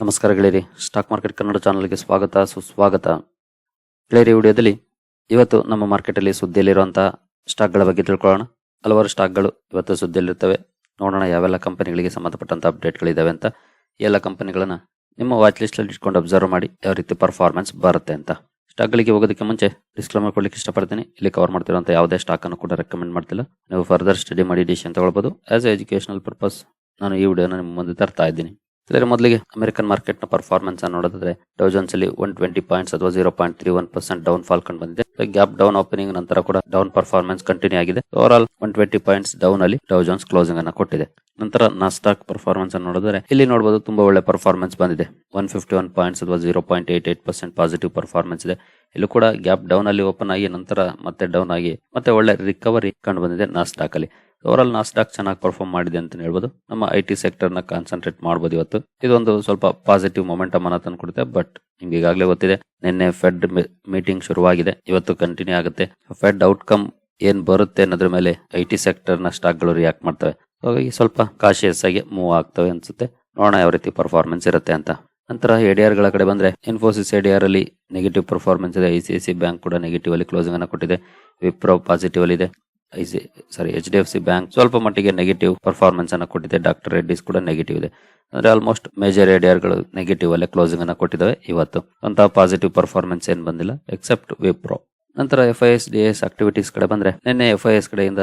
ನಮಸ್ಕಾರ ಗೆಳೆಯರಿ stock market Kannada ಚಾನಲ್ಗೆ ಸ್ವಾಗತ, ಸುಸ್ವಾಗತ. ಗೆಳೆಯರಿ ವಿಡಿಯೋದಲ್ಲಿ ಇವತ್ತು ನಮ್ಮ ಮಾರ್ಕೆಟಲ್ಲಿ ಸುದ್ದಿಯಲ್ಲಿರುವಂತಹ ಸ್ಟಾಕ್ಗಳ ಬಗ್ಗೆ ತಿಳ್ಕೊಳ್ಳೋಣ. ಹಲವಾರು ಸ್ಟಾಕ್ಗಳು ಇವತ್ತು ಸುದ್ದಿಯಲ್ಲಿರ್ತವೆ. ನೋಡೋಣ ಯಾವೆಲ್ಲ ಕಂಪನಿಗಳಿಗೆ ಸಂಬಂಧಪಟ್ಟಂತ ಅಪ್ಡೇಟ್ಗಳಿದ್ದಾವೆ ಅಂತ. ಎಲ್ಲ ಕಂಪನಿಗಳನ್ನ ನಿಮ್ಮ ವಾಚ್ ಲಿಸ್ಟಲ್ಲಿ ಇಟ್ಕೊಂಡು ಅಬ್ಸರ್ವ್ ಮಾಡಿ ಯಾವ ರೀತಿ ಪರ್ಫಾರ್ಮೆನ್ಸ್ ಬರುತ್ತೆ ಅಂತ. ಸ್ಟಾಕ್ಗಳಿಗೆ ಹೋಗೋದಕ್ಕೆ ಮುಂಚೆ ಡಿಸ್ಕ್ಲೈಮರ್ ಕೊಡ್ಲಿಕ್ಕೆ ಇಷ್ಟಪಡ್ತೀನಿ. ಇಲ್ಲಿ ಕವರ್ ಮಾಡ್ತಿರುವಂಥ ಯಾವುದೇ ಸ್ಟಾಕ್ ಅನ್ನು ಕೂಡ ರೆಕಮೆಂಡ್ ಮಾಡ್ತಿಲ್ಲ. ನೀವು ಫರ್ದರ್ ಸ್ಟಡಿ ಮಾಡಿ ಡಿಸಿಷನ್ ತಗೊಳ್ಬೋದು. ಆಸ್ ಎ ಎಜುಕೇಶನಲ್ ಪರ್ಪಸ್ ನಾನು ಈ ವಿಡಿಯೋನ ನಿಮ್ಮ ಮುಂದೆ ತರ್ತಾ ಇದ್ದೀನಿ. ಇದರ ಮೊದಲಿಗೆ ಅಮೆರಿಕನ್ ಮಾರ್ಕೆಟ್ನ ಪರ್ಫಾರ್ಮೆನ್ಸ್ ಅನ್ನು ನೋಡೋದಾದ್ರೆ ಡೌಜನ್ಸ್ ಅಲ್ಲಿ ಒನ್ ಟ್ವೆಂಟಿ ಪಾಯಿಂಟ್ಸ್ ಅಥವಾ zero point three one percent down fall ಕಂಡು ಬಂದಿದೆ. ಗ್ಯಾಪ್ ಡೌನ್ ಓಪನಿಂಗ್ ನಂತರ ಕೂಡ ಡೌನ್ ಪರ್ಫಾರ್ಮೆನ್ಸ್ ಕಂಟಿನ್ಯೂ ಆಗಿದೆ. Overall one twenty points down ಅಲ್ಲಿ ಡೌಜನ್ಸ್ ಕ್ಲೋಸಿಂಗ್ ಅನ್ನ ಕೊಟ್ಟಿದೆ. ನಂತರ ನಾಸ್ಟಾಕ್ ಪರ್ಫಾರ್ಮೆನ್ಸ್ ಅನ್ನು ನೋಡಿದ್ರೆ ಇಲ್ಲಿ ನೋಡಬಹುದು ತುಂಬಾ ಒಳ್ಳೆ ಪರ್ಫಾರ್ಮೆನ್ಸ್ ಬಂದಿದೆ. ಒನ್ ಫಿಫ್ಟಿ ಒನ್ ಪಾಯಿಂಟ್ಸ್ ಅಥವಾ zero point eight eight percent positive performance ಇದೆ. ಇಲ್ಲೂ ಕೂಡ ಗ್ಯಾಪ್ ಡೌನ್ ಅಲ್ಲಿ ಓಪನ್ ಆಗಿ ನಂತರ ಮತ್ತೆ ಡೌನ್ ಆಗಿ ಮತ್ತೆ ಒಳ್ಳೆ ರಿಕವರಿ ಕಂಡು ಬಂದಿದೆ ನಾಸ್ಟಾಕ್ ಅಲ್ಲಿ. ಓವರ್ ನಾಸ್ಟಾಕ್ ಚೆನ್ನಾಗಿ ಪರ್ಫಾರ್ಮ್ ಮಾಡಿದೆ ಅಂತ ಹೇಳ್ಬೋದು. ನಮ್ಮ ಐ ಟಿ ಸೆಕ್ಟರ್ನ ಕಾನ್ಸಂಟ್ರೇಟ್ ಮಾಡಬಹುದು ಇವತ್ತು. ಇದೊಂದು ಸ್ವಲ್ಪ ಪಾಸಿಟಿವ್ ಮೊಮೆಂಟಮ್ ಅನ್ನ ತಂದ್ಕೊಡುತ್ತೆ ಬಟ್ ನಿಮ್ಗೆ ಈಗಾಗಲೇ ಗೊತ್ತಿದೆ, ನಿನ್ನೆ ಫೆಡ್ ಮೀಟಿಂಗ್ ಶುರುವಾಗಿದೆ. ಇವತ್ತು ಕಂಟಿನ್ಯೂ ಆಗುತ್ತೆ. ಫೆಡ್ ಔಟ್ಕಮ್ ಏನ್ ಬರುತ್ತೆ ಅನ್ನೋದ್ರ ಮೇಲೆ ಐ ಟಿ ಸೆಕ್ಟರ್ನ ಸ್ಟಾಕ್ಗಳು ರಿಯಾಕ್ಟ್ ಮಾಡ್ತವೆ ಹಾಗಾಗಿ ಸ್ವಲ್ಪ ಕಾಶಿಯಸ್ ಆಗಿ ಮೂವ್ ಆಗ್ತವೆ ಅನ್ಸುತ್ತೆ. ನೋಡೋಣ ಯಾವ ರೀತಿ ಪರ್ಫಾರ್ಮೆನ್ಸ್ ಇರುತ್ತೆ ಅಂತ. ನಂತರ ಎಡಿಆರ್ಗಳ ಕಡೆ ಬಂದ್ರೆ ಇನ್ಫೋಸಿಸ್ ಎಡಿಆರ್ ಅಲ್ಲಿ ನೆಗೆಟಿವ್ ಪರ್ಫಾರ್ಮೆನ್ಸ್ ಇದೆ. ಐ ಬ್ಯಾಂಕ್ ಕೂಡ ನೆಗೆಟಿವ್ ಅಲ್ಲಿ ಕ್ಲೋಸಿಂಗ್ ಅನ್ನ ಕೊಟ್ಟಿದೆ. ವಿಪ್ರೋ ಪಾಸಿಟಿವ್ ಅಲ್ಲಿ ಇದೆ. I sorry H D F C bank ಸ್ವಲ್ಪ ಮಟ್ಟಿಗೆ ನೆಗೆಟಿವ್ ಪರ್ಫಾರ್ಮೆನ್ಸ್ ಅನ್ನ ಕೊಟ್ಟಿದೆ. ಡಾಕ್ಟರ್ ರೆಡ್ಡಿಸ್ ಕೂಡ ನೆಗೆಟಿವ್ ಇದೆ. ಅಂದ್ರೆ ಆಲ್ಮೋಸ್ಟ್ ಮೇಜರ್ ಎಡಿಆರ್ಗಳು ನೆಗೆಟಿವ್ ಅಲ್ಲೇ ಕ್ಲೋಸಿಂಗ್ ಅನ್ನ ಕೊಟ್ಟಿದ್ದಾವೆ ಇವತ್ತು. ಅಂತ ಪಾಸಿಟಿವ್ ಪರ್ಫಾರ್ಮೆನ್ಸ್ ಏನ್ ಬಂದಿಲ್ಲ ಎಕ್ಸೆಪ್ಟ್ ವಿಪ್ರೋ. ನಂತರ F I S D S activities ಕಡೆ ಬಂದ್ರೆ, ನಿನ್ನೆ ಎಫ್ ಐ ಎಸ್ ಕಡೆಯಿಂದ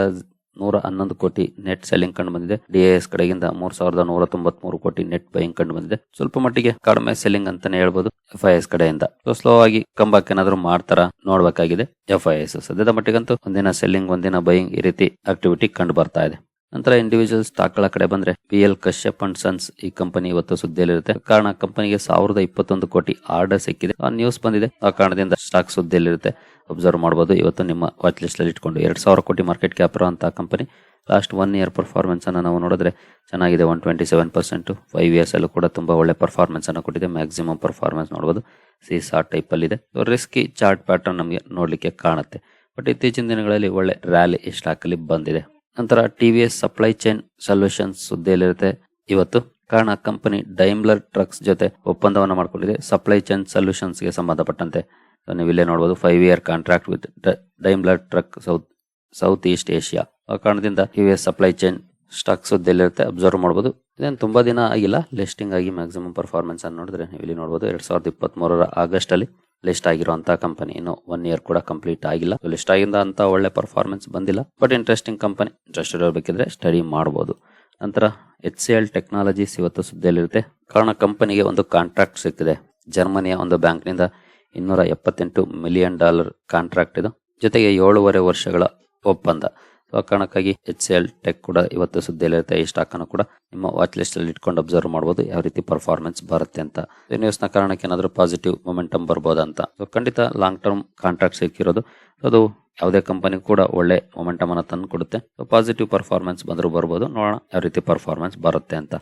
ನೂರ ಹನ್ನೊಂದು ಕೋಟಿ ನೆಟ್ ಸೆಲ್ಲಿಂಗ್ ಕಂಡು ಬಂದಿದೆ. ಡಿಎಸ್ ಕಡೆಗಿಂದ ಮೂರ್ ಸಾವಿರದ ನೂರ ತೊಂಬತ್ ಮೂರು ಕೋಟಿ ನೆಟ್ ಬೈಯಿಂಗ್ ಕಂಡು ಬಂದಿದೆ. ಸ್ವಲ್ಪ ಮಟ್ಟಿಗೆ ಕಡಿಮೆ ಸೆಲ್ಲಿಂಗ್ ಅಂತಾನೆ ಹೇಳ್ಬೋದು ಎಫ್ ಐ ಎಸ್ ಕಡೆಯಿಂದ. ಸ್ಲೋ ಆಗಿ ಕಂಬಾಕ್ ಏನಾದ್ರು ಮಾಡ್ತಾರ ನೋಡ್ಬೇಕಾಗಿದೆ ಎಫ್ ಐ ಎಸ್ ಸದ್ಯದ ಮಟ್ಟಿಗಂತೂ ಒಂದಿನ ಸೆಲ್ಲಿಂಗ್ ಒಂದಿನ ಬೈಯಿಂಗ್ ಈ ರೀತಿ ಆಕ್ಟಿವಿಟಿ ಕಂಡು ಬರ್ತಾ ಇದೆ. ನಂತರ ಇಂಡಿವಿಜುವಲ್ ಸ್ಟಾಕ್ಗಳ ಕಡೆ ಬಂದ್ರೆ P L Kashyap and sons ಈ ಕಂಪನಿ ಇವತ್ತು ಸುದ್ದಿಯಲ್ಲಿರುತ್ತೆ. ಕಾರಣ ಕಂಪನಿಗೆ ಸಾವಿರದ ಇಪ್ಪತ್ತೊಂದು ಕೋಟಿ ಆರ್ಡರ್ ಸಿಕ್ಕಿದೆ. ಆ ನ್ಯೂಸ್ ಬಂದಿದೆ. ಆ ಕಾರಣದಿಂದ ಸ್ಟಾಕ್ ಸುದ್ದಿಯಲ್ಲಿರುತ್ತೆ. ಅಬ್ಸರ್ವ್ ಮಾಡಬಹುದು ಇವತ್ತು ನಿಮ್ಮ ವಾಚ್ ಲಿಸ್ಟ್ ಅಲ್ಲಿ ಇಟ್ಕೊಂಡು ಎರಡ್ ಸಾವಿರ ಕೋಟಿ ಮಾರ್ಕೆಟ್ ಕ್ಯಾಪ್ ಇರುವಂತಹ company last one year performance ಅನ್ನು ನಾವು ನೋಡಿದ್ರೆ ಚೆನ್ನಾಗಿದೆ. One twenty seven percent five years ಅಲ್ಲೂ ಕೂಡ ತುಂಬಾ ಒಳ್ಳೆ ಪರ್ಫಾರ್ಮೆನ್ಸ್ ಅನ್ನು ಕೊಟ್ಟಿದೆ. ಮ್ಯಾಕ್ಸಿಮಮ್ ಪರ್ಫಾರ್ಮೆನ್ಸ್ ನೋಡಬಹುದು ಸಿ ಸಾರ್ ಟೈಪ್ ಅಲ್ಲಿ ಇದೆ. ರಿಸ್ಕಿ ಚಾರ್ಟ್ ಪ್ಯಾಟರ್ನ್ ನಮಗೆ ನೋಡ್ಲಿಕ್ಕೆ ಕಾಣುತ್ತೆ. ಬಟ್ ಇತ್ತೀಚಿನ ದಿನಗಳಲ್ಲಿ ಒಳ್ಳೆ ರ್ಯಾಲಿ ಈ ಸ್ಟಾಕ್ ಅಲ್ಲಿ ಬಂದಿದೆ. ನಂತರ T V S supply chain solutions ಸುದ್ದಿಯಲ್ಲಿರುತ್ತೆ. ಇವತ್ತು ಕಾರಣ ಕಂಪನಿ ಡೈಮ್ಲರ್ ಟ್ರಕ್ಸ್ ಜೊತೆ ಒಪ್ಪಂದವನ್ನು ಮಾಡಿಕೊಂಡಿದೆ. ಸಪ್ಲೈ ಚೈನ್ ಸೊಲ್ಯೂಷನ್ಸ್ಗೆ ಸಂಬಂಧಪಟ್ಟಂತೆ. ನೀವು ಇಲ್ಲೇ ನೋಡಬಹುದು five year contract with Daimler truck south south east Asia ಆ ಕಾರಣದಿಂದ U S supply chain stock ಸುದ್ದಿಯಲ್ಲಿರುತ್ತೆ. Observe ಮಾಡಬಹುದು ಇದೇನು ತುಂಬಾ ದಿನ ಆಗಿಲ್ಲ. ಲಿಸ್ಟಿಂಗ್ ಆಗಿ ಮ್ಯಾಕ್ಸಿಮಮ್ ಪರ್ಫಾರ್ಮೆನ್ಸ್ ಅನ್ನು ನೋಡಿದ್ರೆ ನೀವು ಇಲ್ಲಿ ನೋಡಬಹುದು ಎರಡ್ ಸಾವಿರದ ಇಪ್ಪತ್ತ್ ಮೂರರ ಆಗಸ್ಟ್ ಅಲ್ಲಿ ಲಿಸ್ಟ್ ಆಗಿರುವಂತಹ ಕಂಪನಿ ಇನ್ನು ಒನ್ ಇಯರ್ ಕೂಡ ಕಂಪ್ಲೀಟ್ ಆಗಿಲ್ಲ. ಲಿಸ್ಟ್ ಆಗಿಂದ ಅಂತ ಒಳ್ಳೆ ಪರ್ಫಾರ್ಮೆನ್ಸ್ ಬಂದಿಲ್ಲ. ಬಟ್ ಇಂಟ್ರೆಸ್ಟಿಂಗ್ ಕಂಪನಿ ಇಂಟ್ರೆಸ್ಟೆಡ್ ಇರಬೇಕಿದ್ರೆ ಸ್ಟಡಿ ಮಾಡಬಹುದು ನಂತರ ಎಚ್ ಸಿ ಎಲ್ ಟೆಕ್ನಾಲಜೀಸ್ ಇವತ್ತು ಸುದ್ದಿಯಲ್ಲಿರುತ್ತೆ. ಕಾರಣ ಕಂಪನಿಗೆ ಒಂದು ಕಾಂಟ್ರಾಕ್ಟ್ ಸಿಕ್ಕಿದೆ. ಜರ್ಮನಿಯ ಒಂದು ಬ್ಯಾಂಕ್ನಿಂದ ಇನ್ನೂರ ಎಪ್ಪತ್ತೆಂಟು ಮಿಲಿಯನ್ ಡಾಲರ್ ಕಾಂಟ್ರಾಕ್ಟ್ ಇದು. ಜೊತೆಗೆ ಏಳೂವರೆ ವರ್ಷಗಳ ಒಪ್ಪಂದ. ಆ ಕಾರಣಕ್ಕಾಗಿ ಎಚ್ ಸಿ ಎಲ್ ಟೆಕ್ ಕೂಡ ಇವತ್ತು ಸುದ್ದಿಯಲ್ಲಿರುತ್ತೆ ಈ ಸ್ಟಾಕ್ ಅನ್ನು ಕೂಡ ನಿಮ್ಮ ವಾಚ್ ಲಿಸ್ಟ್ ಅಲ್ಲಿ ಇಟ್ಕೊಂಡು ಅಬ್ಸರ್ವ್ ಮಾಡಬಹುದು ಯಾವ ರೀತಿ ಪರ್ಫಾರ್ಮೆನ್ಸ್ ಬರುತ್ತೆ ಅಂತ. ನ್ಯೂಸ್ನ ಕಾರಣಕ್ಕೆ ಏನಾದರೂ ಪಾಸಿಟಿವ್ ಮೊಮೆಂಟಮ್ ಬರ್ಬೋದಂತ ಅಂತ. ಸೊ ಖಂಡಿತ ಲಾಂಗ್ ಟರ್ಮ್ ಕಾಂಟ್ರಾಕ್ಟ್ ಸಿಕ್ಕಿರೋದು. ಅದು ಯಾವುದೇ ಕಂಪನಿ ಕೂಡ ಒಳ್ಳೆ ಮೊಮೆಂಟಮ್ ಅನ್ನು ತಂದು ಕೊಡುತ್ತೆ. ಪಾಸಿಟಿವ್ ಪರ್ಫಾರ್ಮೆನ್ಸ್ ಬಂದರೂ ಬರ್ಬೋದು. ನೋಡೋಣ ಯಾವ ರೀತಿ ಪರ್ಫಾರ್ಮೆನ್ಸ್ ಬರುತ್ತೆ ಅಂತ.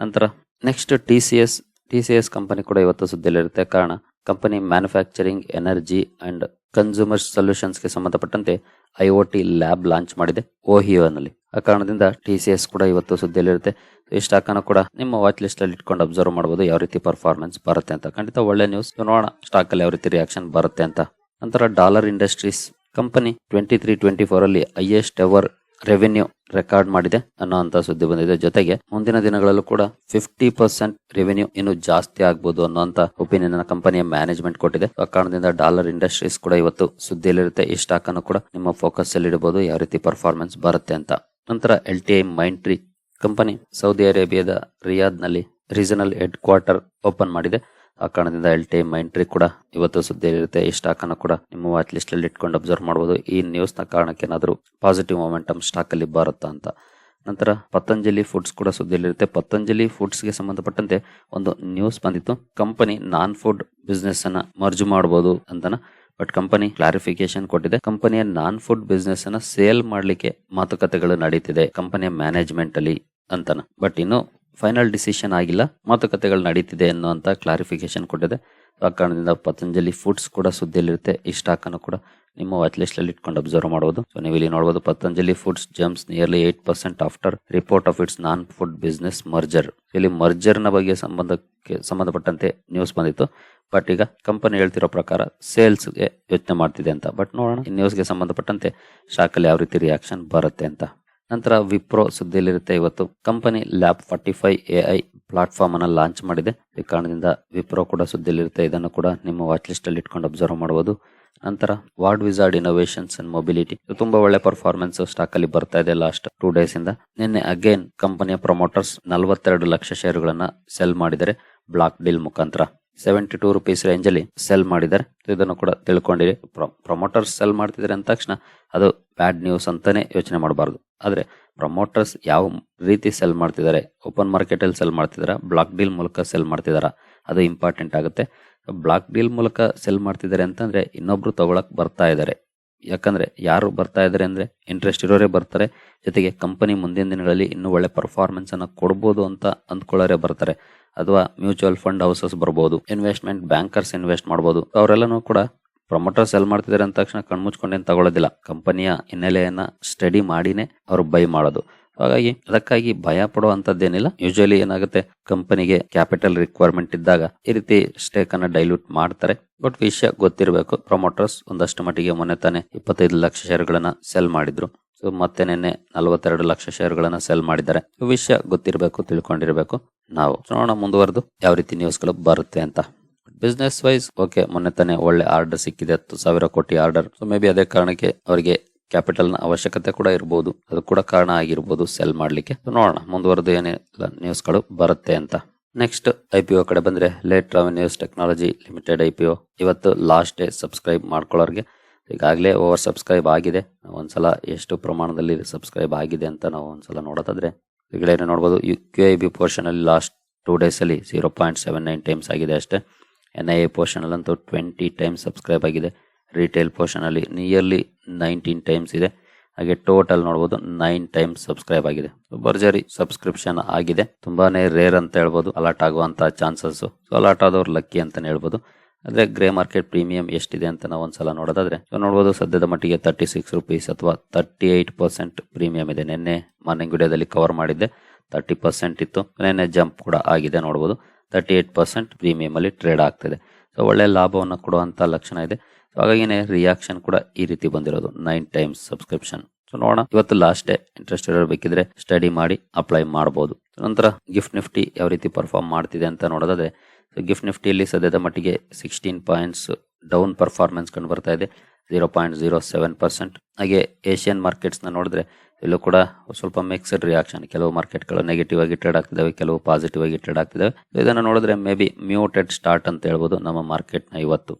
ನಂತರ next T C S T C S company ಕೂಡ ಇವತ್ತು ಸುದ್ದಿಯಲ್ಲಿರುತ್ತೆ ಕಾರಣ company manufacturing energy and consumer ಸೊಲ್ಯೂಷನ್ಸ್ಗೆ ಸಂಬಂಧಪಟ್ಟಂತೆ I O T lab launch ಮಾಡಿದೆ ಓಹಿಯೋನಲ್ಲಿ ಆ ಕಾರಣದಿಂದ ಟಿ ಸಿ ಎಸ್ ಕೂಡ ಇವತ್ತು ಸುದ್ದಿಯಲ್ಲಿರುತ್ತೆ. ಈ ಸ್ಟಾಕ್ ಕೂಡ ನಿಮ್ಮ ವಾಚ್ ಲಿಸ್ಟ್ ಅಲ್ಲಿ ಇಟ್ಕೊಂಡು ಅಬ್ಸರ್ವ್ ಮಾಡಬಹುದು ಯಾವ ರೀತಿ ಪರ್ಫಾರ್ಮೆನ್ಸ್ ಬರುತ್ತೆ ಅಂತ. ಖಂಡಿತ ಒಳ್ಳೆ ನ್ಯೂಸ್ ನೋಡೋಣ ಸ್ಟಾಕ್ ಅಲ್ಲಿ ಯಾವ ರೀತಿ ರಿಯಾಕ್ಷನ್ ಬರುತ್ತೆ ಅಂತ. ನಂತರ Dollar industries company twenty three twenty four ಅಲ್ಲಿ ಹೈಯೆಸ್ಟ್ ಎವರ್ ರೆವೆನ್ಯೂ ರೆಕಾರ್ಡ್ ಮಾಡಿದೆ ಅನ್ನೋಂತ ಸುದ್ದಿ ಬಂದಿದೆ. ಜೊತೆಗೆ ಮುಂದಿನ ದಿನಗಳಲ್ಲೂ ಕೂಡ ಫಿಫ್ಟಿ ಪರ್ಸೆಂಟ್ ರೆವೆನ್ಯೂ ಇನ್ನು ಜಾಸ್ತಿ ಆಗ್ಬೋದು ಅನ್ನೋಂತ ಒಪಿನಿಯನ್ ಕಂಪನಿಯ ಮ್ಯಾನೇಜ್ಮೆಂಟ್ ಕೊಟ್ಟಿದೆ. ಆ ಕಾರಣದಿಂದ ಡಾಲರ್ ಇಂಡಸ್ಟ್ರೀಸ್ ಕೂಡ ಇವತ್ತು ಸುದ್ದಿಯಲ್ಲಿರುತ್ತೆ. ಈ ಸ್ಟಾಕ್ ಅನ್ನು ಕೂಡ ನಿಮ್ಮ ಫೋಕಸ್ ಅಲ್ಲಿ ಇಡಬಹುದು. ಯಾವ ರೀತಿ ಪರ್ಫಾರ್ಮೆನ್ಸ್ ಬರುತ್ತೆ ಅಂತ. ನಂತರ L T I Mindtree company Saudi ಅರೇಬಿಯಾದ ರಿಯಾದ್ನಲ್ಲಿ ರೀಜನಲ್ ಹೆಡ್ ಕ್ವಾರ್ಟರ್ ಓಪನ್ ಮಾಡಿದೆ. ಆ ಕಾರಣದಿಂದ ಎಲ್ ಟಿ ಮೈಂಡ್ ಟ್ರೀ ಕೂಡ ಇವತ್ತು ಸುದ್ದಿಯಲ್ಲಿರುತ್ತೆ ಈ ಸ್ಟಾಕ್ ಕೂಡ ನಿಮ್ಮ ವಾಚ್ ಲಿಸ್ಟ್ ಅಲ್ಲಿ ಇಟ್ಕೊಂಡು ಅಬ್ಸರ್ವ್ ಮಾಡಬಹುದು ಈ ನ್ಯೂಸ್ನ ಕಾರಣಕ್ಕೆ ಏನಾದರೂ ಪಾಸಿಟಿವ್ ಮೊಮೆಂಟಮ್ ಸ್ಟಾಕ್ ಅಲ್ಲಿ ಬರುತ್ತಾ ಅಂತ. ನಂತರ ಪತಂಜಲಿ ಫುಡ್ಸ್ ಕೂಡ ಸುದ್ದಿಯಲ್ಲಿರುತ್ತೆ ಪತಂಜಲಿ ಫುಡ್ಸ್ಗೆ ಸಂಬಂಧಪಟ್ಟಂತೆ ಒಂದು ನ್ಯೂಸ್ ಬಂದಿತ್ತು. ಕಂಪನಿ ನಾನ್ ಫುಡ್ ಬಿಸ್ನೆಸ್ ಅನ್ನ ಮರ್ಜ್ ಮಾಡಬಹುದು ಅಂತನ ಬಟ್ ಕಂಪನಿ ಕ್ಲಾರಿಫಿಕೇಶನ್ ಕೊಟ್ಟಿದೆ. ಕಂಪನಿಯ ನಾನ್ ಫುಡ್ ಬಿಸ್ನೆಸ್ ಅನ್ನ ಸೇಲ್ ಮಾಡಲಿಕ್ಕೆ ಮಾತುಕತೆಗಳು ನಡೀತಿದೆ. ಕಂಪನಿಯ ಮ್ಯಾನೇಜ್ಮೆಂಟ್ ಅಲ್ಲಿ ಅಂತನ. ಬಟ್ ಇನ್ನು ಫೈನಲ್ ಡಿಸಿಷನ್ ಆಗಿಲ್ಲ, ಮಾತುಕತೆಗಳು ನಡೀತಿದೆ ಅನ್ನುವಂಥ ಕ್ಲಾರಿಫಿಕೇಶನ್ ಕೊಟ್ಟಿದೆ. ಆ ಕಾರಣದಿಂದ ಪತಂಜಲಿ ಫುಡ್ಸ್ ಕೂಡ ಸುದ್ದಿಯಲ್ಲಿರುತ್ತೆ, ಈ ಸ್ಟಾಕ್ ಅನ್ನು ಕೂಡ ನಿಮ್ಮ ವಾಚ್ ಲಿಸ್ಟಲ್ಲಿ ಇಟ್ಕೊಂಡು ಅಬ್ಸರ್ವ್ ಮಾಡಬಹುದು ಸೊ ನೀವು ಇಲ್ಲಿ ನೋಡಬಹುದು Patanjali foods jumps nearly eight percent after report of its non food business merger ಇಲ್ಲಿ ಮರ್ಜರ್ನ ಬಗ್ಗೆ ಸಂಬಂಧಕ್ಕೆ ಸಂಬಂಧಪಟ್ಟಂತೆ ನ್ಯೂಸ್ ಬಂದಿತ್ತು. ಬಟ್ ಈಗ ಕಂಪನಿ ಹೇಳ್ತಿರೋ ಪ್ರಕಾರ ಸೇಲ್ಸ್ಗೆ ಯೋಚನೆ ಮಾಡ್ತಿದೆ ಅಂತ. ಬಟ್ ನೋಡೋಣ, ಈ ನ್ಯೂಸ್ಗೆ ಸಂಬಂಧಪಟ್ಟಂತೆ ಸ್ಟಾಕಲ್ಲಿ ಯಾವ ರೀತಿ ರಿಯಾಕ್ಷನ್ ಬರುತ್ತೆ ಅಂತ. ನಂತರ ವಿಪ್ರೋ ಸುದ್ದಿಯಲ್ಲಿರುತ್ತೆ. ಇವತ್ತು company lab forty five A I platform ಅನ್ನ ಲಾಂಚ್ ಮಾಡಿದೆ. ಈ ಕಾರಣದಿಂದ ವಿಪ್ರೋ ಕೂಡ ಸುದ್ದಿಯಲ್ಲಿರುತ್ತೆ. ಇದನ್ನು ಕೂಡ ನಿಮ್ಮ ವಾಚ್ ಲಿಸ್ಟ್ ಅಲ್ಲಿ ಇಟ್ಕೊಂಡು ಅಬ್ಸರ್ವ್ ಮಾಡಬಹುದು ನಂತರ Wardwizard innovations and mobility ತುಂಬಾ ಒಳ್ಳೆ ಪರ್ಫಾರ್ಮೆನ್ಸ್ ಸ್ಟಾಕ್ ಅಲ್ಲಿ ಬರ್ತಾ ಇದೆ ಲಾಸ್ಟ್ ಟೂ ಡೇಸ್ ಇಂದ. ನಿನ್ನೆ ಅಗೇನ್ ಕಂಪನಿಯ ಪ್ರಮೋಟರ್ಸ್ ನಲವತ್ತೆರಡು ಲಕ್ಷ ಷೇರುಗಳನ್ನ ಸೆಲ್ ಮಾಡಿದರೆ. ಬ್ಲಾಕ್ ಡೀಲ್ ಮುಖಾಂತರ. ಸೆವೆಂಟಿ ಟೂ ರುಪೀಸ್ ರೇಂಜಲ್ಲಿ ಸೆಲ್ ಮಾಡಿದ್ದಾರೆ. ಇದನ್ನು ಕೂಡ ತಿಳ್ಕೊಂಡಿರಿ. ಪ್ರಮೋಟರ್ಸ್ ಸೆಲ್ ಮಾಡ್ತಿದ್ದಾರೆ ಅಂದ ತಕ್ಷಣ ಅದು ಬ್ಯಾಡ್ ನ್ಯೂಸ್ ಅಂತಾನೆ ಯೋಚನೆ ಮಾಡಬಾರ್ದು. ಆದ್ರೆ ಪ್ರಮೋಟರ್ಸ್ ಯಾವ ರೀತಿ ಸೆಲ್ ಮಾಡ್ತಿದ್ದಾರೆ ಓಪನ್ ಮಾರ್ಕೆಟ್ ಅಲ್ಲಿ ಸೆಲ್ ಮಾಡ್ತಿದಾರ ಬ್ಲಾಕ್ ಡೀಲ್ ಮೂಲಕ ಸೆಲ್ ಮಾಡ್ತಿದಾರ ಅದು ಇಂಪಾರ್ಟೆಂಟ್ ಆಗುತ್ತೆ. ಬ್ಲಾಕ್ ಡೀಲ್ ಮೂಲಕ ಸೆಲ್ ಮಾಡ್ತಿದ್ದಾರೆ ಅಂತಂದ್ರೆ ಇನ್ನೊಬ್ರು ತಗೊಳಕ್ ಬರ್ತಾ ಇದ್ದಾರೆ. ಯಾಕಂದ್ರೆ ಯಾರು ಬರ್ತಾ ಇದಾರೆ ಅಂದ್ರೆ ಇಂಟ್ರೆಸ್ಟ್ ಇರೋರೇ ಬರ್ತಾರೆ. ಜೊತೆಗೆ ಕಂಪನಿ ಮುಂದಿನ ದಿನಗಳಲ್ಲಿ ಇನ್ನೂ ಒಳ್ಳೆ ಪರ್ಫಾರ್ಮೆನ್ಸನ್ನು ಕೊಡ್ಬೋದು ಅಂತ ಅಂದ್ಕೊಳ್ಳೋರೆ ಬರ್ತಾರೆ. ಅಥವಾ ಮ್ಯೂಚುವಲ್ ಫಂಡ್ ಹೌಸಸ್ ಬರ್ಬೋದು ಇನ್ವೆಸ್ಟ್ಮೆಂಟ್ ಬ್ಯಾಂಕರ್ಸ್ ಇನ್ವೆಸ್ಟ್ ಮಾಡ್ಬೋದು. ಅವರೆಲ್ಲನೂ ಕೂಡ ಪ್ರಮೋಟರ್ ಸೆಲ್ ಮಾಡ್ತಿದ್ದಾರೆ ಅಂದ ತಕ್ಷಣ ಕಣ್ಮುಚ್ಕೊಂಡೇನು ತಗೊಳ್ಳೋದಿಲ್ಲ ಕಂಪನಿಯ ಹಿನ್ನೆಲೆಯನ್ನು ಸ್ಟಡಿ ಮಾಡಿನೇ ಅವರು ಬೈ ಮಾಡೋದು. ಹಾಗಾಗಿ ಅದಕ್ಕಾಗಿ ಭಯ ಪಡುವಂತದ್ದೇನಿಲ್ಲ ಯೂಶಲಿ ಏನಾಗುತ್ತೆ, ಕಂಪನಿಗೆ ಕ್ಯಾಪಿಟಲ್ ರಿಕ್ವೈರ್ಮೆಂಟ್ ಇದ್ದಾಗ ಈ ರೀತಿ ಸ್ಟೇಕ್ ಅನ್ನ ಡೈಲ್ಯೂಟ್ ಮಾಡ್ತಾರೆ. ಬಟ್ ವಿಷಯ ಗೊತ್ತಿರಬೇಕು ಪ್ರಮೋಟರ್ಸ್ ಒಂದಷ್ಟು ಮಟ್ಟಿಗೆ ಮೊನ್ನೆ ತಾನೆ ಇಪ್ಪತ್ತೈದು ಲಕ್ಷ ಶೇರ್ಗಳನ್ನ ಸೆಲ್ ಮಾಡಿದ್ರು. ಸೊ ಮತ್ತೆ ನಿನ್ನೆ ನಲವತ್ತೆರಡು ಲಕ್ಷ ಶೇರ್ಗಳನ್ನ ಸೆಲ್ ಮಾಡಿದ್ದಾರೆ. ವಿಷಯ ಗೊತ್ತಿರಬೇಕು, ತಿಳ್ಕೊಂಡಿರಬೇಕು. ನಾವು ನೋಡೋಣ ಮುಂದುವರೆದು ಯಾವ ರೀತಿ ನ್ಯೂಸ್ಗಳು ಬರುತ್ತೆ ಅಂತ. ಬಿಸ್ನೆಸ್ ವೈಸ್ ಓಕೆ ಮೊನ್ನೆ ತಾನೆ ಒಳ್ಳೆ ಆರ್ಡರ್ ಸಿಕ್ಕಿದೆ, ಹತ್ತು ಸಾವಿರ ಕೋಟಿ ಆರ್ಡರ್ ಸೊ ಮೇ ಬಿ ಅದೇ ಕಾರಣಕ್ಕೆ ಅವರಿಗೆ ಕ್ಯಾಪಿಟಲ್ನ ಅವಶ್ಯಕತೆ ಕೂಡ ಇರಬಹುದು ಅದು ಕೂಡ ಕಾರಣ ಆಗಿರ್ಬೋದು ಸೆಲ್ ಮಾಡ್ಲಿಕ್ಕೆ. ನೋಡೋಣ. ಮುಂದುವರೆದು ಏನೆಲ್ಲ ನ್ಯೂಸ್ಗಳು ಬರುತ್ತೆ ಅಂತ. ನೆಕ್ಸ್ಟ್ ಐ ಪಿ ಒ ಕಡೆ ಬಂದ್ರೆ late revenues technology limited I P O ಇವತ್ತು ಲಾಸ್ಟ್ ಡೇ ಸಬ್ಸ್ಕ್ರೈಬ್ ಮಾಡ್ಕೊಳ್ಳೋರಿಗೆ. ಈಗಾಗಲೇ ಓವರ್ ಸಬ್ಸ್ಕ್ರೈಬ್ ಆಗಿದೆ ಒಂದ್ಸಲ ಎಷ್ಟು ಪ್ರಮಾಣದಲ್ಲಿ ಸಬ್ಸ್ಕ್ರೈಬ್ ಆಗಿದೆ ಅಂತ ನಾವು ಒಂದ್ಸಲ ನೋಡೋದಾದ್ರೆ ಈಗಲೇ ನೋಡ್ಬೋದು ಕ್ಯೂ ಐ ಬಿ ಪೋರ್ಷನ್ ಅಲ್ಲಿ ಲಾಸ್ಟ್ ಟೂ ಡೇಸ್ ಅಲ್ಲಿ zero point seven nine times ಆಗಿದೆ ಅಷ್ಟೇ. ಎನ್ ಐ ಎ ಪೋರ್ಷನ್ ಅಲ್ಲಂತೂ ಟ್ವೆಂಟಿ ಟೈಮ್ಸ್ ಸಬ್ಸ್ಕ್ರೈಬ್ ಆಗಿದೆ. ರಿಟೇಲ್ ಪೋರ್ಷನಲ್ಲಿ ನಿಯರ್ಲಿ ನೈನ್ಟೀನ್ ಟೈಮ್ಸ್ ಇದೆ. ಹಾಗೆ ಟೋಟಲ್ ನೋಡ್ಬೋದು ನೈನ್ ಟೈಮ್ಸ್ ಸಬ್ಸ್ಕ್ರೈಬ್ ಆಗಿದೆ. ಭರ್ಜರಿ ಸಬ್ಸ್ಕ್ರಿಪ್ಷನ್ ಆಗಿದೆ. ತುಂಬಾನೇ ರೇರ್ ಅಂತ ಹೇಳ್ಬೋದು ಅಲರ್ಟ್ ಆಗುವಂಥ ಚಾನ್ಸಸ್ ಸೊ ಅಲರ್ಟ್ ಆದವ್ರು ಲಕ್ಕಿ ಅಂತ ಹೇಳ್ಬೋದು. ಅದೇ ಗ್ರೇ ಮಾರ್ಕೆಟ್ ಪ್ರೀಮಿಯಂ ಎಷ್ಟಿದೆ ಅಂತ ನಾವು ಒಂದ್ಸಲ ನೋಡೋದಾದ್ರೆ ನೋಡ್ಬೋದು ಸದ್ಯದ ಮಟ್ಟಿಗೆ ತರ್ಟಿ ಸಿಕ್ಸ್ ರುಪೀಸ್ ಅಥವಾ ತರ್ಟಿ ಏಟ್ ಪರ್ಸೆಂಟ್ ಪ್ರೀಮಿಯಂ ಇದೆ. ನಿನ್ನೆ ಮಾರ್ನಿಂಗ್ ವಿಡಿಯೋದಲ್ಲಿ ಕವರ್ ಮಾಡಿದ್ದೆ. ತರ್ಟಿ ಪರ್ಸೆಂಟ್ ಇತ್ತು. ನಿನ್ನೆ ಜಂಪ್ ಕೂಡ ಆಗಿದೆ ನೋಡ್ಬೋದು. ತರ್ಟಿ ಏಯ್ಟ್ ಪರ್ಸೆಂಟ್ ಪ್ರೀಮಿಯಂ ಅಲ್ಲಿ ಟ್ರೇಡ್ ಆಗ್ತಿದೆ. ಸೊ ಒಳ್ಳೆ ಲಾಭವನ್ನು ಕೊಡುವಂಥ ಲಕ್ಷಣ ಇದೆ. ಸೊ ಹಾಗಾಗಿನೇ ರಿಯಾಕ್ಷನ್ ಕೂಡ ಈ ರೀತಿ ಬಂದಿರೋದು. ನೈನ್ ಟೈಮ್ಸ್ ಸಬ್ಸ್ಕ್ರಿಪ್ಷನ್ ಸೊ ನೋಡೋಣ. ಇವತ್ತು ಲಾಸ್ಟ್ ಡೇ ಇಂಟ್ರೆಸ್ಟ್ ಬೇಕಿದ್ರೆ ಸ್ಟಡಿ ಮಾಡಿ ಅಪ್ಲೈ ಮಾಡಬಹುದು ನಂತರ ಗಿಫ್ಟ್ ನಿಫ್ಟಿ ಯಾವ ರೀತಿ ಪರ್ಫಾರ್ಮ್ ಮಾಡ್ತಿದೆ ಅಂತ ನೋಡೋದಾದ್ರೆ ಗಿಫ್ಟ್ ನಿಫ್ಟಿಯಲ್ಲಿ ಸದ್ಯದ ಮಟ್ಟಿಗೆ ಸಿಕ್ಸ್ಟೀನ್ ಪಾಯಿಂಟ್ಸ್ ಡೌನ್ ಪರ್ಫಾರ್ಮೆನ್ಸ್ ಕಂಡು ಬರ್ತಾ ಇದೆ. Zero point zero seven percent ಹಾಗೆ ಏಷ್ಯನ್ ಮಾರ್ಕೆಟ್ಸ್ನ ನೋಡಿದ್ರೆ ಇಲ್ಲೂ ಕೂಡ ಸ್ವಲ್ಪ ಮಿಕ್ಸ್ಡ್ ರಿಯಾಕ್ಷನ್ ಕೆಲವು ಮಾರ್ಕೆಟ್ಗಳು ನೆಗೆಟಿವ್ ಆಗಿ ಟ್ರೇಡ್ ಆಗ್ತಿದ್ದಾವೆ ಕೆಲವು ಪಾಸಿಟಿವ್ ಆಗಿ ಟ್ರೇಡ್ ಆಗ್ತಿದ್ದಾವೆ ಇದನ್ನು ನೋಡಿದ್ರೆ ಮೇ ಬಿ ಮ್ಯೂಟೆಡ್ ಸ್ಟಾರ್ಟ್ ಅಂತ ಹೇಳ್ಬೋದು ನಮ್ಮ ಮಾರ್ಕೆಟ್ನ ಇವತ್ತು.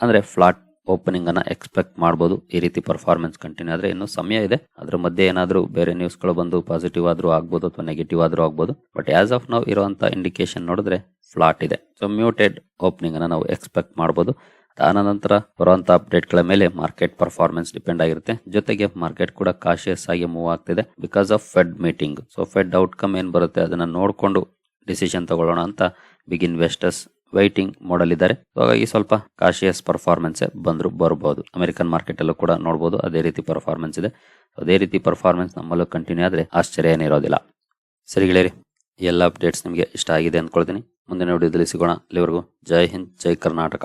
ಅಂದ್ರೆ ಫ್ಲಾಟ್ ಓಪನಿಂಗ್ ಅನ್ನ ಎಕ್ಸ್ಪೆಕ್ಟ್ ಮಾಡಬಹುದು ಈ ರೀತಿ ಪರ್ಫಾರ್ಮೆನ್ಸ್ ಕಂಟಿನ್ಯೂ ಆದ್ರೆ ಇನ್ನೂ ಸಮಯ ಇದೆ. ಅದ್ರ ಮಧ್ಯೆ ಏನಾದರೂ ಬೇರೆ ನ್ಯೂಸ್ಗಳು ಬಂದು ಪಾಸಿಟಿವ್ ಆದ್ರೂ ಆಗ್ಬೋದು ಅಥವಾ ನೆಗೆಟಿವ್ ಆದ್ರೂ ಆಗ್ಬೋದು. ಬಟ್ ಆಸ್ ಆಫ್ ನಾವು ಇರುವಂತ ಇಂಡಿಕೇಶನ್ ನೋಡಿದ್ರೆ ಫ್ಲಾಟ್ ಇದೆ. ಸೊ ಮ್ಯೂಟೆಡ್ ಓಪನಿಂಗ್ ಅನ್ನ ನಾವು ಎಕ್ಸ್ಪೆಕ್ಟ್ ಮಾಡಬಹುದು ಅದಾದ ನಂತರ ಬರುವಂತ ಅಪ್ಡೇಟ್ಗಳ ಮೇಲೆ ಮಾರ್ಕೆಟ್ ಪರ್ಫಾರ್ಮೆನ್ಸ್ ಡಿಪೆಂಡ್ ಆಗಿರುತ್ತೆ. ಜೊತೆಗೆ ಮಾರ್ಕೆಟ್ ಕೂಡ ಕಾಶಿಯಸ್ ಆಗಿ ಮೂವ್ ಆಗ್ತಿದೆ because of Fed meeting so Fed outcome ಏನ್ ಬರುತ್ತೆ ಅದನ್ನ ನೋಡ್ಕೊಂಡು ಡಿಸಿಷನ್ ತಗೊಳ್ಳೋಣ ಅಂತ ಬಿಗ್ ಇನ್ವೆಸ್ಟರ್ಸ್ ವೈಟಿಂಗ್ ಮಾಡಲ್ ಇದ್ದಾರೆ. ಹಾಗಾಗಿ ಸ್ವಲ್ಪ ಕಾಶಿಯಸ್ ಪರ್ಫಾರ್ಮೆನ್ಸ್ ಬಂದ್ರು ಬರಬಹುದು ಅಮೆರಿಕನ್ ಮಾರ್ಕೆಟ್ ಅಲ್ಲೂ ಕೂಡ ನೋಡಬಹುದು ಅದೇ ರೀತಿ ಪರ್ಫಾರ್ಮೆನ್ಸ್ ಇದೆ. ಅದೇ ರೀತಿ ಪರ್ಫಾರ್ಮೆನ್ಸ್ ನಮ್ಮಲ್ಲೂ ಕಂಟಿನ್ಯೂ ಆದ್ರೆ ಆಶ್ಚರ್ಯ ಏನಿರೋದಿಲ್ಲ ಸರಿ ಗೆಳೆಯರಿ ಎಲ್ಲ ಅಪ್ಡೇಟ್ಸ್ ನಿಮಗೆ ಇಷ್ಟ ಆಗಿದೆ ಅಂದ್ಕೊಳ್ತೀನಿ ಮುಂದಿನ ವಿಡಿಯೋದಲ್ಲಿ ಸಿಗೋಣ. ಅಲ್ಲಿವರೆಗೂ ಜೈ ಹಿಂದ್, ಜೈ ಕರ್ನಾಟಕ.